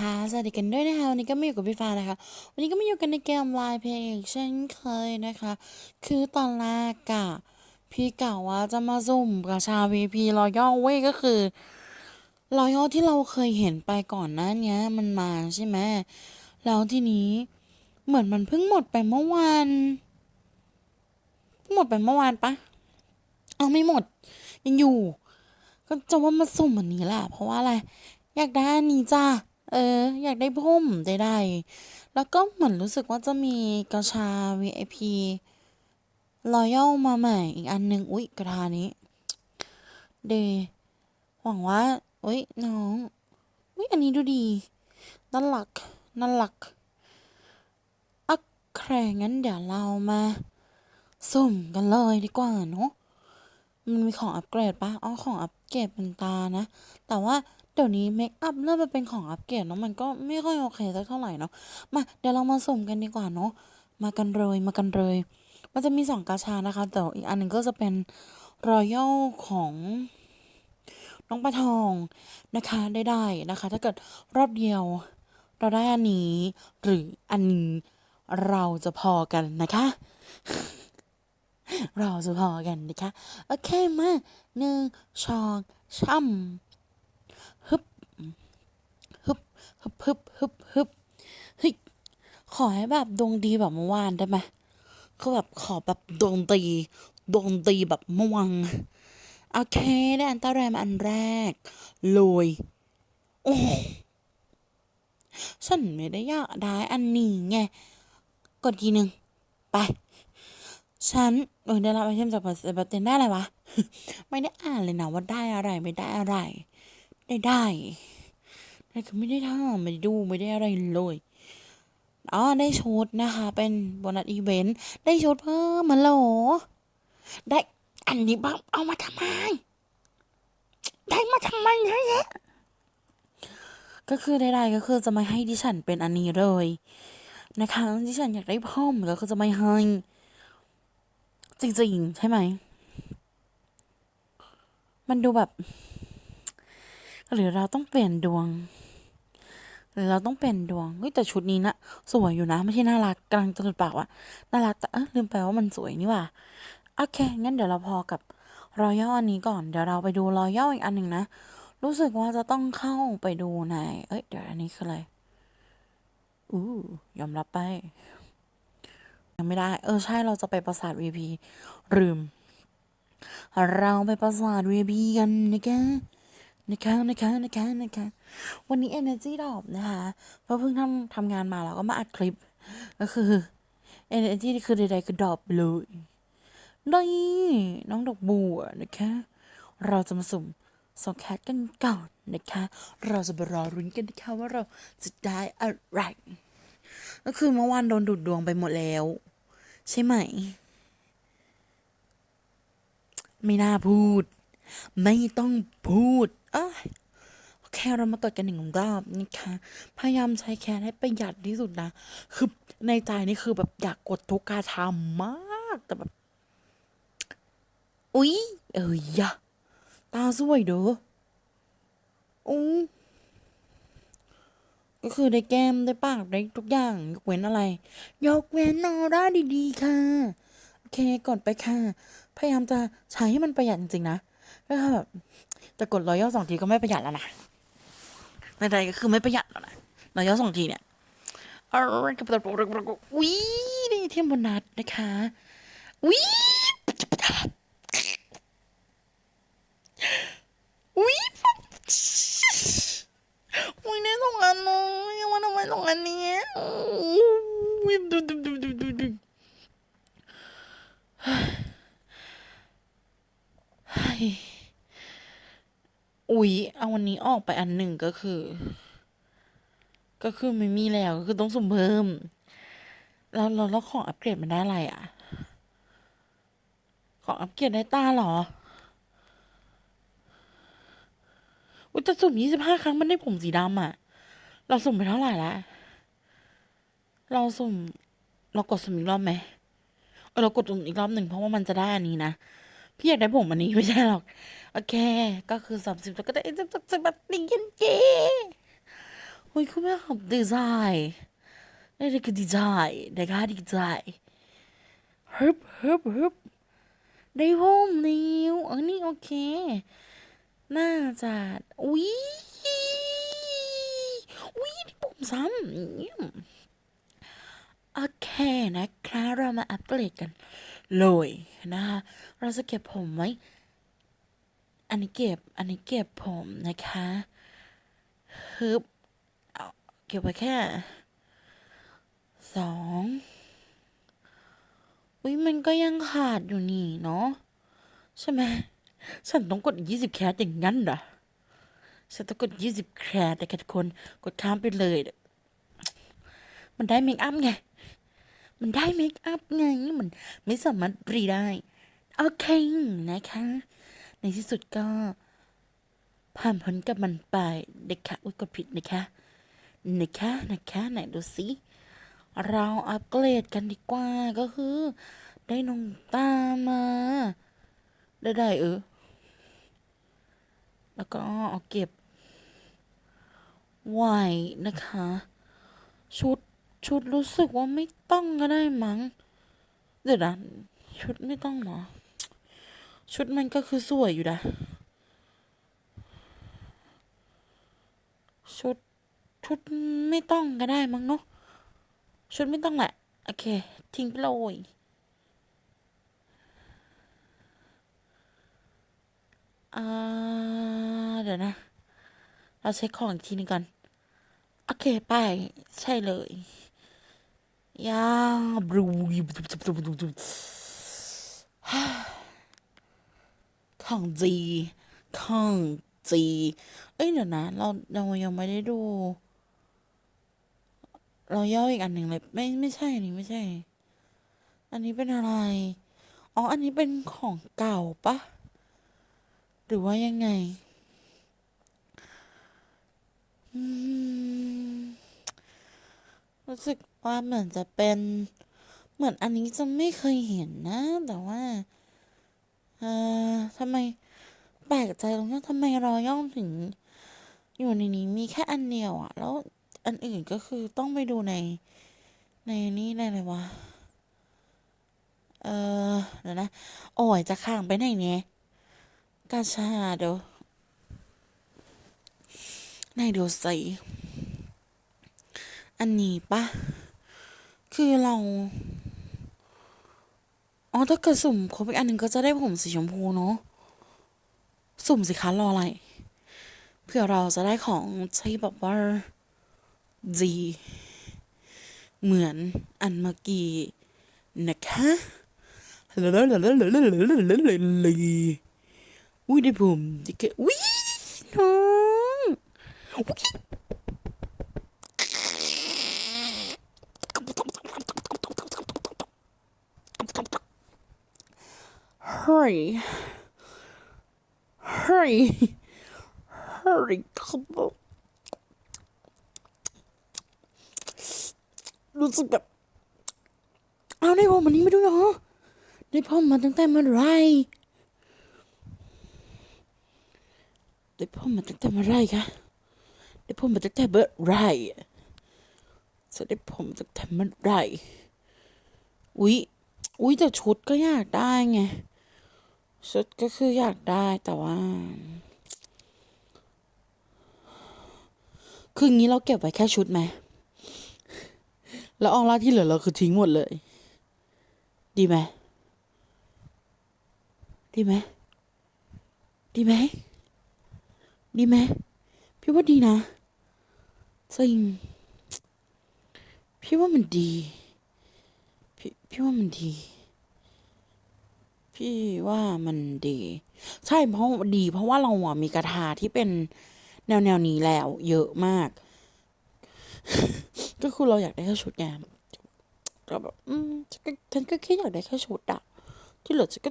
ค่ะสวัสดีกันด้วยนะคะวันนี้ก็มาอยู่กับพี่ฟ้านะคะ วันนี้ก็มาอยู่กันในเกมไลน์เพลงอีกเช่นเคยนะคะ คือตอนแรกอะพี่กล่าวว่าจะมาซุ่มกระชาว VP รอยัลเว้ยก็คือรอยัลที่เราเคยเห็นไปก่อนหน้าเนี้ยมันมาใช่ไหมแล้วทีนี้เหมือนมันเพิ่งหมดไปเมื่อวานเพิ่งหมดไปเมื่อวานปะเอาไม่หมด ยังอยู่ ก็จะว่ามาสุ่มอันนี้แหละเพราะว่าอะไรอยากได้อันนี้จ้า เออ อยากได้พุ่มได้ๆแล้วก็เหมือนรู้สึกว่าจะมีกระชา VIP Royal มาใหม่อีกอันหนึ่งอุ๊ย กระทานี้ เดหวังว่า อุ๊ย น้อง อุ๊ย อันนี้ดูดี น่ารัก น่ารักอะแครงั้นเดี๋ยวเรามาสุ่มกันเลยดีกว่าเนาะมันมีของอัปเกรดปะอ๋อ ของอัปเกรดเป็นตานะ แต่ว่า เดี๋ยวนี้เมคอัพเริ่มมาเป็นของอัปเกรดเนาะมันก็ไม่ค่อยโอเคสักเท่าไหร่เนาะมาเดี๋ยวเรามาสุ่มกันดีกว่าเนาะมากันเลยมากันเลย มันจะมีสองกาชานะคะแต่อีกอันหนึ่งก็จะเป็นรอยัลของน้องปลาทองนะคะได้ได้นะคะ ถ้าเกิดรอบเดียว เราได้อันนี้ หรืออันนี้เราจะพอกันนะคะ เราจะพอกันนะคะ โอเคมาหนึ่งสองสามฮึบ ฮึบฮึบฮึบฮึบเฮ้ยขอให้แบบดวงดีแบบเมื่อวานได้ไหมคือแบบขอแบบดวงดีดวงดีแบบเมื่อวานโอเคได้อันตรายมาอันแรกเลยโอ้ฉันไม่ได้อยากได้อันนี้ไงกดทีหนึ่งไป ฉันเออได้รับไอเทมจากบัตรบัตรเต็นได้อะไรวะ ไม่ได้อ่านเลยนะว่าได้อะไรไม่ได้อะไร ได้ได้ แต่คือไม่ได้ทำไม่ดูไม่ได้อะไรเลยอ๋อได้ชุดนะคะ เป็นโบนัสอีเวนต์ได้ชุดเพิ่มมาโหลได้อันนี้บ้างเอามาทำไม ได้มาทำไมเยอะแยะก็คือใดๆก็คือจะไม่ให้ดิฉันเป็นอันนี้เลยนะคะดิฉันอยากได้เพิ่มก็คือจะไม่ให้จริงๆ ใช่ไหม มันดูแบบ หรือเราต้องเปลี่ยนดวง หรือเราต้องเปลี่ยนดวงเฮ้ยแต่ชุดนี้นะสวยอยู่นะ ไม่ใช่น่ารักกำลังจะหลุดปากว่าน่ารักแต่เออลืมไปว่ามันสวยนี่ว่าโอเค งั้นเดี๋ยวเราพอกับรอยัลอันนี้ก่อน เดี๋ยวเราไปดูรอยัลอีกอันหนึ่งนะ รู้สึกว่าจะต้องเข้าไปดูใน เอ้ย เดี๋ยวอันนี้คืออะไร อู้ยอมรับไป ยังไม่ได้ เออ ใช่ เราจะไปปราสาท VP ลืม เราไปปราสาท VP กันนะคะ นะคะนะคะนะคะนะคะวันนี้ Energy ดรอปนะคะเพราะเพิ่งทำทำงานมาแล้วก็มาอัดคลิป ก็คือ Energy นี่คือใดๆคือดรอปเลยนี่น้องดอกบัวนะคะ เราจะมาสุ่มสองแคทกันก่อนนะคะ เราจะไปรอรุ้นกันนะคะว่าเราจะได้อะไร ก็คือเมื่อวานโดนดูดดวงไปหมดแล้ว ใช่ไหม ไม่น่าพูด ไม่ต้องพูดเอ้ยโอเคเรามากดกันหนึ่งรอบนะคะพยายามใช้แคร์ให้ประหยัดที่สุดนะ คือในใจนี่คือแบบอยากกดทุกการทำมาก แต่แบบ อุ๊ย เอ้ยยะตาสวยเด้ออู้ก็คือได้แก้มได้ปากได้ทุกอย่าง ยกเว้นอะไร ยกเว้นออร่าดีๆค่ะ โอเคกดไปค่ะ พยายามจะใช้ให้มันประหยัดจริงๆนะ ก็คือแบบจะกดรอยย่อสองทีก็ไม่ประหยัดแล้วนะในใดๆก็คือไม่ประหยัดแล้วนะรอยย่อสองทีเนี่ยเอากระปุกกระปุกกระปุกอุ้ยนี่เทียมโบนัสนะคะอุ้ยอุ้ยอุ้ยได้สองอันเลยยังว่าทำไมสองอันเนี้ยอุ้ยดูดูดูดูดูดูเฮ้ย อุ๊ยเอาวันนี้ออกไปอันหนึ่งก็คือ ก็คือไม่มีแล้วก็คือต้องสุ่มเพิ่ม แล้วแล้วแล้วของอัปเกรดมันได้อะไรอะ ของอัปเกรดได้ตาหรอ อุยแต่สุ่มยี่สิบห้าครั้งมันได้ผมสีดำอะเราสุ่มไปเท่าไหร่ละเราสุ่มเรากดสุ่มอีกรอบไหมเออเรากดสุ่มอีกรอบหนึ่งเพราะว่ามันจะได้อันนี้นะ พี่อยากได้ผมอันนี้ไม่ใช่หรอก โอเค ก็คือสามสิบแล้วก็ได้เอ็มสิบแบบนี้กันเจโอ้ยคุณแม่ขับดีใจนี่คือดีใจนะคะดีใจฮึบฮึบฮึบได้ผมนิ้วอันนี้โอเค น่าจะอุ๊ยอุ๊ยนี่ผมซ้ำโอเคนะคะเรามาอัปเกรดกัน เลยนะคะเราจะเก็บผมไว้ อันนี้เก็บ อันนี้เก็บผมนะคะฮึบเอาเก็บไว้แค่สองอุ้ยมันก็ยังขาดอยู่นี่เนาะใช่ไหมฉันต้องกดยี่สิบแคสอย่างนั้นเหรอฉันต้องกดยี่สิบแคสแต่ทุกคนกดข้ามไปเลย มันได้เมคอัพไง มันได้เมคอัพไงมันไม่สามารถรีได้ โอเคนะคะ ในที่สุดก็ ผ่านพ้นกับมันไปเด็กค่ะอุ้ยกดผิดนะคะนะคะนะคะไหนดูสิเราอัปเกรดกันดีกว่าก็คือ ได้น้องตามาได้ได้เออ แล้วก็เอาเก็บไว้นะคะ ชุด ชุดรู้สึกว่าไม่ต้องก็ได้มั้ง เดี๋ยวนะชุดไม่ต้องเหรอ ชุดมันก็คือสวยอยู่นะ ชุดชุดไม่ต้องก็ได้มั้งเนาะ ชุดไม่ต้องแหละ โอเค ทิ้งไปเลยอ่าเดี๋ยวนะ เราเช็คของอีกทีนึงก่อน โอเค ไป ใช่เลย ยาบรูของจีของจี เอ้ยเดี๋ยวนะ เราเรายังไม่ได้ดู เราย่ออีกอันหนึ่งเลย ไม่ไม่ใช่อันนี้ไม่ใช่ อันนี้เป็นอะไร อ๋อ อันนี้เป็นของเก่าปะ หรือว่ายังไงรู้สึก ว่าเหมือนจะเป็น เหมือนอันนี้จะไม่เคยเห็นนะ แต่ว่า เอ่อทำไมแปลกใจตรงที่ทำไมรอย่องถึง อยู่ในนี้มีแค่อันเดียวอะแล้วอันอื่นก็คือต้องไปดูใน ในนี่ได้เลยวะ เออเดี๋ยวนะ โอ้ยจะข้างไปไหนเนี่ยกาชาเดี๋ยวไหนดูสิอันนี้ปะ คือเราอ๋อถ้าเกิดสุ่มครบอีกอันหนึ่งก็จะได้ผมสีชมพูเนาะสุ่มสิคะรออะไรเพื่อเราจะได้ของที่แบบว่าดีเหมือนอันเมื่อกี้นะคะอุ้ยได้ผมดิเกอุ้ยน้องอุ๊ย hurry hurry hurry ครับรู้สึกแบบเอาได้พอมันนี้ไม่ด้วยเหรอได้พ่อมาตั้งแต่เมื่อไรได้พ่อมาตั้งแต่เมื่อไรคะได้พ่อมาตั้งแต่เมื่อไรจะได้ผมตั้งแต่เมื่อไรอุ๊ย อุ๊ยแต่ชุดก็อยากได้ไง ชุดก็คืออยากได้แต่ว่า คืองี้เราเก็บไว้แค่ชุดไหม แล้วออนไลน์ที่เหลือเราคือทิ้งหมดเลย ดีไหม ดีไหม ดีไหม ดีไหม พี่ว่าดีนะ จริง พี่ว่ามันดี พี่พี่ว่ามันดี พี่ว่ามันดี ใช่เพราะดี เพราะว่าเราอะมีกระทาที่เป็นแนวแนวนี้แล้ว เยอะมาก ก็คือเราอยากได้แค่ชุดไงก็แบบอืมฉันก็ฉันก็แค่อยากได้แค่ชุดอะที่เหลือฉันก็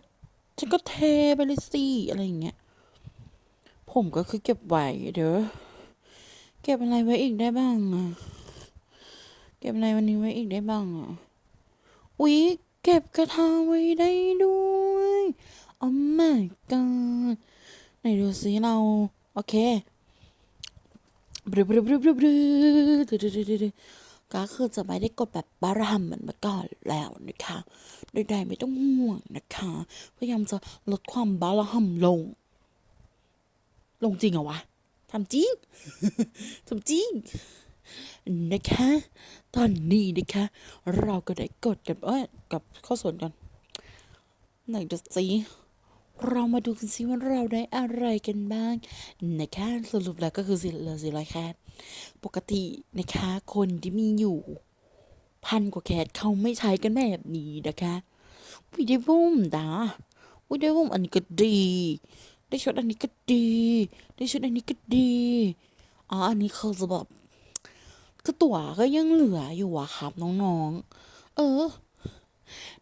ฉันก็เทไปเลยสิอะไรอย่างเงี้ยผมก็คือเก็บไว้เด้อเก็บอะไรไว้อีกได้บ้างอะเก็บอะไรวันนี้ไว้อีกได้บ้างอะอุ๊ยเก็บกระทาไว้ได้ด้วย โอ้ my god ไหนดูสิเรา โอเคบรือบรือบรูอบรูดูดูดูก็คือจะไม่ได้กดแบบบารามเหมือนเมื่อก่อนแล้วนะคะใดๆไม่ต้องห่วงนะคะ พยายามจะลดความบารามลง ลงจริงเหรอวะทำจริงทำจริงนะคะ ตอนนี้นะคะ เราก็ได้กดกันเอ้ยกับข้อส่วนกันไหนจะซี เรามาดูกันสิว่าเราได้อะไรกันบ้างนะคะสรุปแล้วก็คือสิเหลือสี่ร้อยแคทปกตินะคะ คนที่มีอยู่ พันกว่าแคทเขาไม่ใช้กันแบบนี้นะคะวิได้บุ้มดาวิได้บุ้มอันนี้ก็ดี ได้ชุดอันนี้ก็ดี ได้ชุดอันนี้ก็ดีอ๋ออันนี้เขาจะแบบก็ตั๋วก็ยังเหลืออยู่อะครับน้องๆ เออ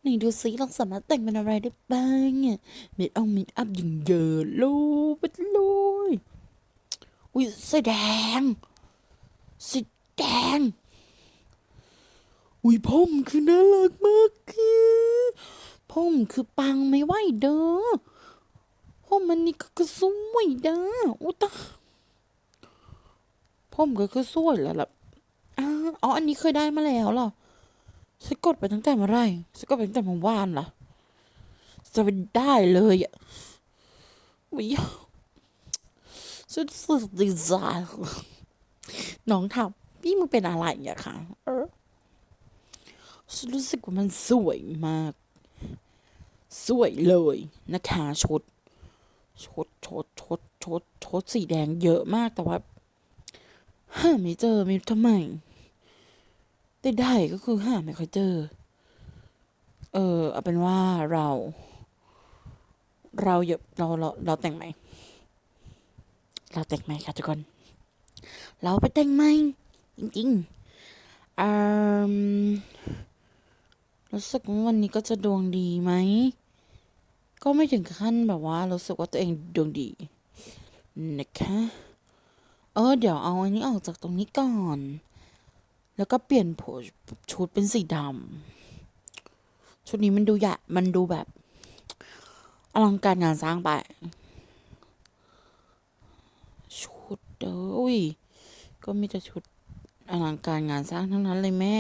ไหนดูซิเราสามารถแต่งเป็นอะไรได้บ้างเนี่ยเมคอัพเมคอัพยิงเยอะลูไปเลยอุ้ยสีแดงสีแดงอุ้ยผมคือน่ารักมากคือผมคือปังไม่ไหวเด้อผมมันนี่ก็คือสวยเด้ออุ้ยตาผมก็คือสวยแล้วล่ะอ๋ออันนี้เคยได้มาแล้วหรอ ฉันกดไปตั้งแต่เมื่อไรฉันกดไปตั้งแต่เมื่อวานล่ะจะไปได้เลยอะวิฉันสุดดีใจน้องถามพี่มึงเป็นอะไรอะคะเออฉันรู้สึกว่ามันสวยมาก สวยเลยนะคะชุดชุดชุดชุดชุดชุดสีแดงเยอะมากแต่ว่าหาไม่เจอไม่รู้ทำไม แต่ได้ก็คือหาไม่ค่อยเจอ เออเอาเป็นว่าเรา เราอย่าเราเราเราแต่งใหม เราแต่งใหมค่ะทุกคน เราไปแต่งใหมจริงๆอืมรู้สึกว่าวันนี้ก็จะดวงดีไหม ก็ไม่ถึงขั้นแบบว่ารู้สึกว่าตัวเองดวงดีนะคะ เออ เดี๋ยวเอาอันนี้ออกจากตรงนี้ก่อน แล้วก็เปลี่ยนโผชุดเป็นสีดำชุดนี้มันดูใหญ่มันดูแบบอลังการงานสร้างไป ชุดเด้ออุ้ยก็มีแต่ชุดอลังการงานสร้างทั้งนั้นเลยแม่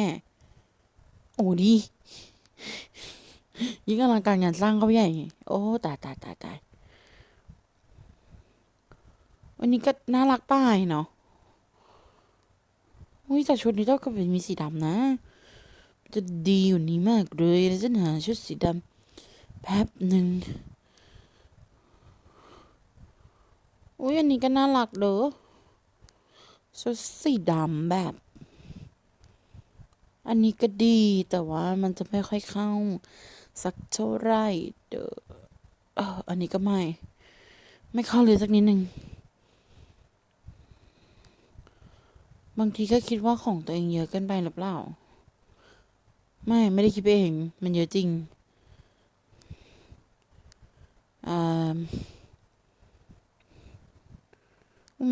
โอ้ดียิ่งอลังการงานสร้างก็ใหญ่ โอ้ตายตายตายตายวันนี้ก็น่ารักป้ายเนาะ อุ้ยแต่ชุดนี้ต้องก็เป็นมีสีดำนะ จะดีอยู่นี้มากเลยจะหาชุดสีดำแป๊บหนึ่งอุ้ยอันนี้ก็น่ารักเด้อชุดสีดำแบบ อันนี้ก็ดีแต่ว่ามันจะไม่ค่อยเข้า สักเท่าไหรเด้ออันนี้ก็ไม่ ไม่เข้าเลยสักนิดหนึ่ง บางทีก็คิดว่าของตัวเองเยอะเกินไปหรือเปล่า ไม่ไม่ได้คิดไปเอง มันเยอะจริงอ่า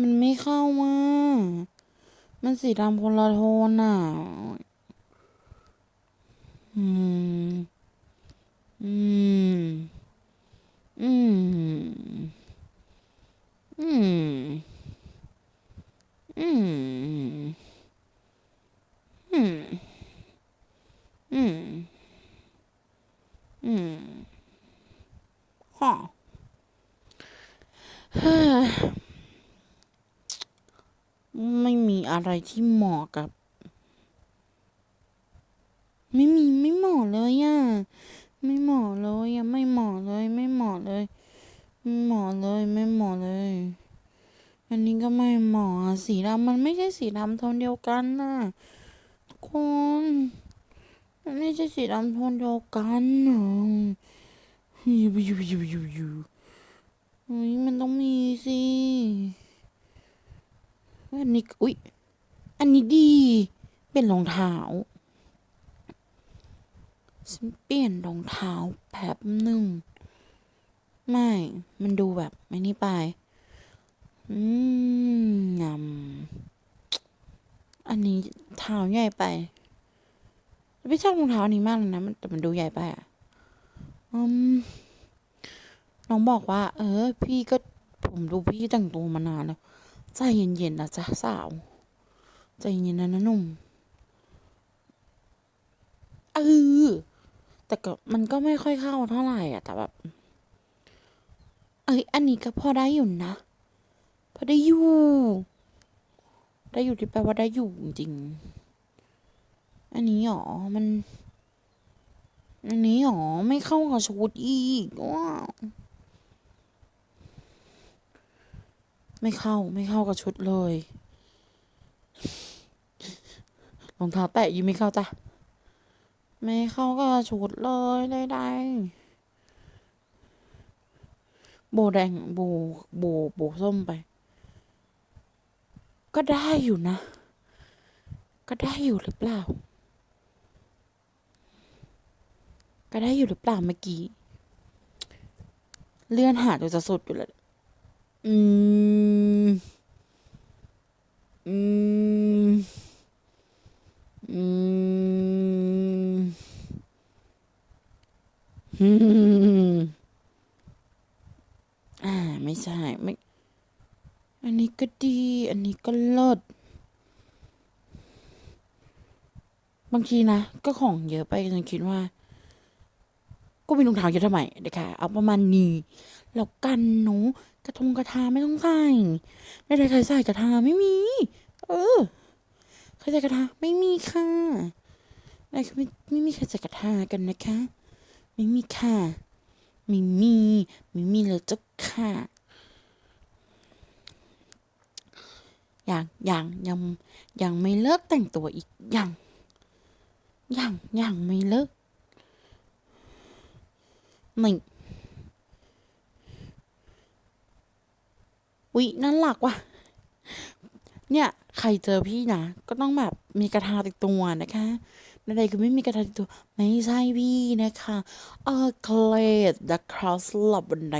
มันไม่เข้ามา มันสีดำคนละโทนอะ อืม อืม อืม อืม อืม อืม อืม อืมฮะเฮ้ยไม่มี อะไรที่เหมาะกับ ไม่มีไม่เหมาะเลยอะไม่เหมาะเลยอะไม่เหมาะเลย ไม่เหมาะเลย ไม่เหมาะเลยไม่เหมาะเลย อันนี้ก็ไม่เหมาะสีดำมันไม่ใช่สีดำโทนเดียวกันนะทุกคนมันไม่ใช่สีดำโทนเดียวกันน่ะยูยูยูยูยูเฮ้ยมันต้องมีสิอันนี้อุ๊ย อันนี้ดี เป็นรองเท้าฉันเปลี่ยนรองเท้าแป๊บหนึ่ง ไม่ มันดูแบบไม่นี่ไป อืมงำอันนี้เท้าใหญ่ไปไม่ชอบรองเท้านี้มากเลยนะมันแต่มันดูใหญ่ไปอะอืมน้องบอกว่า เออ พี่ก็ผมดูพี่แต่งตัวมานานแล้ว ใจเย็นๆนะจ๊ะสาว ใจเย็นนะนะหนุ่มเออแต่ก็มันก็ไม่ค่อยเข้าเท่าไหร่อะ แต่แบบ เอ้ย อันนี้ก็พอได้อยู่นะ พอได้อยู่ ได้อยู่ที่แปลว่าได้อยู่จริง อันนี้หรอ มัน อันนี้หรอ ไม่เข้ากับชุดอีกว้าไม่เข้าไม่เข้ากับชุดเลย รองเท้าแตะยังไม่เข้าจ้ะ ไม่เข้ากับชุดเลยได้ๆโบแดงโบโบโบส้มไป ก็ได้อยู่นะ ก็ได้อยู่หรือเปล่า ก็ได้อยู่หรือเปล่าเมื่อกี้ เลื่อนหาจนจะสุดอยู่แล้วอืม อืม อืมอืมอ่า ไม่ใช่ ไม่ อันนี้ก็ดี อันนี้ก็เลิศ บางทีนะ ก็ของเยอะไปจนคิดว่า ก็มีรองเท้าเยอะทำไมเด็กค่ะเอาประมาณนี้ แล้วกันหนู กระทงกระทาไม่ต้องใส่ในใครใส่กระทาไม่มี เออใครใส่กระทาไม่มีค่ะในไม่ไม่มีใครใส่กระทากันนะคะ ไม่มีค่ะไม่มีไม่มีเลยเจ้าค่ะยังยังยังยังไม่เลิกแต่งตัวอีกยังยังยังไม่เลิกไม่ นี่วิน่ารักว่ะ เนี่ยใครเจอพี่นะก็ต้องแบบมีกระทาติดตัวนะคะใดๆคือไม่มีกระทาติดตัว ไม่ใช่พี่นะคะเออเคลดดักครอสหลับวันไหน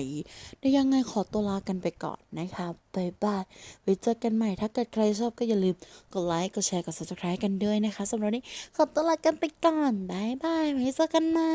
ได้ยังไงขอตัวลากันไปก่อนนะคะบายบายไว้เจอกันใหม่ถ้าเกิดใครชอบก็อย่าลืมกดไลค์กดแชร์กด subscribe กันด้วยนะคะสำหรับนี้ขอตัวลากันไปก่อนบายบายไว้เจอกันใหม่